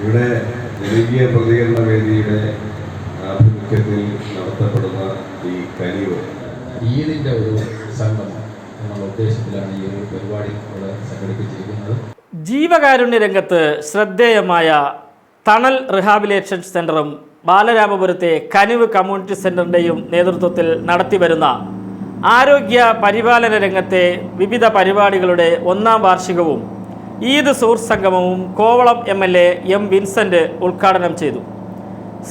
ഇവിടെ ജനകീയ പ്രതികരണ വേദിയുടെ ആഭിമുഖ്യത്തിൽ നടത്തപ്പെടുന്ന ഈ കനിവ് ഈദിന്റെ ഒരു സംഗമം എന്നുള്ള ഉദ്ദേശത്തിലാണ് ഈ ഒരു പരിപാടി ഇവിടെ സംഘടിപ്പിച്ചിരിക്കുന്നത്. ജീവകാരുണ്യ രംഗത്ത് ശ്രദ്ധേയമായ തണൽ റിഹാബിലേഷൻ സെന്ററും ബാലരാമപുരത്തെ കനിവ് കമ്മ്യൂണിറ്റി സെന്ററിന്റെയും നേതൃത്വത്തിൽ നടത്തിവരുന്ന ആരോഗ്യ പരിപാലന രംഗത്തെ വിവിധ പരിപാടികളുടെ ഒന്നാം വാർഷികവും ഈദ് സുഹൃത്ത് സംഗമവും Kovalam M L A M Vincent ഉദ്ഘാടനം ചെയ്തു.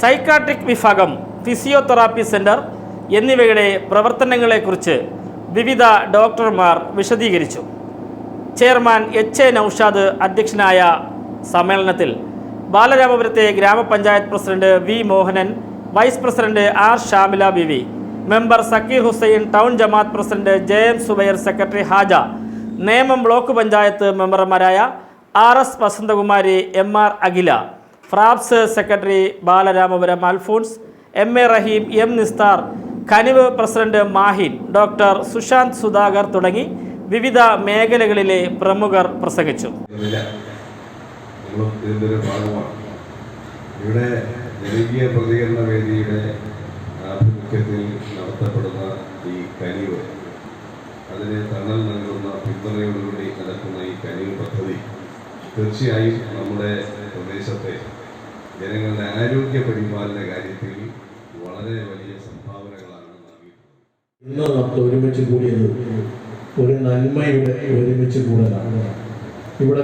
സൈക്കാട്രിക് വിഭാഗം ഫിസിയോതെറാപ്പി സെന്റർ എന്നിവയുടെ പ്രവർത്തനങ്ങളെക്കുറിച്ച് വിവിധ ഡോക്ടർമാർ വിശദീകരിച്ചു. ചെയർമാൻ എച്ച് എ നൌഷാദ് അധ്യക്ഷനായ സമ്മേളനത്തിൽ ബാലരാമപുരത്തെ ഗ്രാമപഞ്ചായത്ത് president V Mohanan vice president R Shamila Beevi member Zakir Hussain town Jamath president J M Zubair secretary Haja Nemam block panchayat മെമ്പർമാരായ R S Vasanthakumari M R Akhila FRABS secretary Balaramapuram Alphonse M A Rahim M Nisthar Kanivu president Mahin doctor Sushanth Sudhakar തുടങ്ങി വിവിധ മേഖലകളിലെ പ്രമുഖർ പ്രസംഗിച്ചു. ഇവിടെ ആഭിമുഖ്യത്തിൽ നടത്തപ്പെടുന്ന ഈ കനിവ് അതിനെ തണൽ നൽകുന്ന പിന്തുണയോടുകൂടി നടക്കുന്ന ഈ കനിവ് പദ്ധതി തീർച്ചയായും നമ്മുടെ പ്രദേശത്തെ ജനങ്ങളുടെ ആരോഗ്യ പരിപാലന കാര്യത്തിൽ വളരെ വലിയ സംഭാവനകളാണ് ഇന്ന് നമ്മൾ ഒരുമിച്ച് കൂടിയത് ഒരു നന്മയുടെ ഒരുമിച്ച് കൂടലാണ്. ഇവിടെ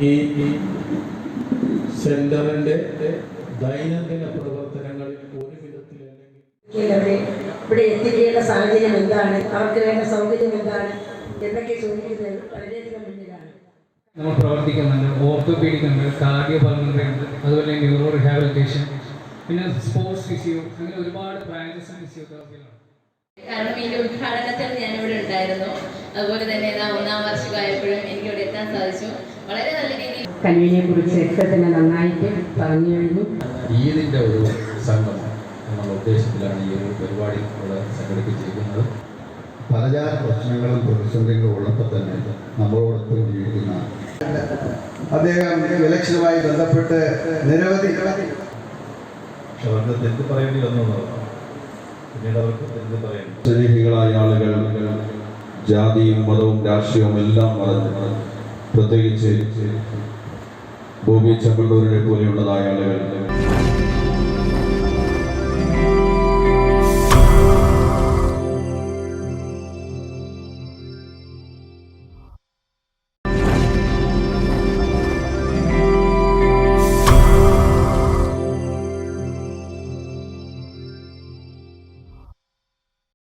ഈ ഈ സെന്ററിന്റെ ദൈനംദിന പ്രവർത്തനങ്ങളിൽ ഒരു വിധത്തിലല്ലെങ്കിൽ അവരെ ഇവിടെ എത്തിക്കേണ്ട സാഹചര്യം എന്താണ്? അവർക്ക് വേണ്ട സൗകര്യം എന്താണ്? എന്നൊക്കെ ചോദിക്കുന്നത് വളരെയധികം മുന്നിലാണ്. നമ്മൾ പ്രവർത്തിക്കുന്നുണ്ട്. ഓർത്തോപീഡിക് ഉണ്ട് കാർഡിയോ പൾമണറി ഉണ്ട് അതുപോലെ ന്യൂറോ റിഹാബിലിറ്റേഷൻ പിന്നെ സ്പോർട്സ് ഫിസിയോ അങ്ങനെ ഒരുപാട് ബ്രാഞ്ചസ് ഫിസിയോതെറാപ്പിയിലുണ്ട് കാരണം ഇതിന്റെ ഉദ്ഘാടനത്തിൽ ഞാനിവിടെ ഉണ്ടായിരുന്നു. അതുപോലെ തന്നെ ഇതാ ഒന്നാം വാർഷികമായപ്പോഴും എനിക്ക് ഇവിടെ എത്താൻ സാധിച്ചു. വളരെ നല്ല രീതിയിൽ കനിവിനെ കുറിച്ച് ഒക്കെ തന്നെ നന്നായിട്ട് പറഞ്ഞു കഴിഞ്ഞു. ഒരു സംഗമം എന്നുള്ള ഉദ്ദേശത്തിലാണ് ഈ ഒരു പരിപാടി ഇവിടെ സംഘടിപ്പിച്ചിരിക്കുന്നത്. പലചാര പ്രശ്നങ്ങളും പ്രതിസന്ധികളും ഉള്ളപ്പോൾ തന്നെ നമ്മളോടൊപ്പം ജീവിക്കുന്ന അദ്ദേഹം ഇലക്ഷനുമായി ബന്ധപ്പെട്ട് നിരവധി പക്ഷെ അവർക്ക് തെറ്റ് പറയേണ്ടി വന്നതാണ് പിന്നീട് അവർക്ക് തെറ്റ് പറയേണ്ടി സ്നേഹികളായ ആളുകൾ ജാതിയും മതവും രാഷ്ട്രീയവും എല്ലാം മറന്ന് പ്രത്യേകിച്ച് ഭൂമി ചമ്പള്ളൂരിനെ പോലെയുള്ളതായ ആളുകൾ.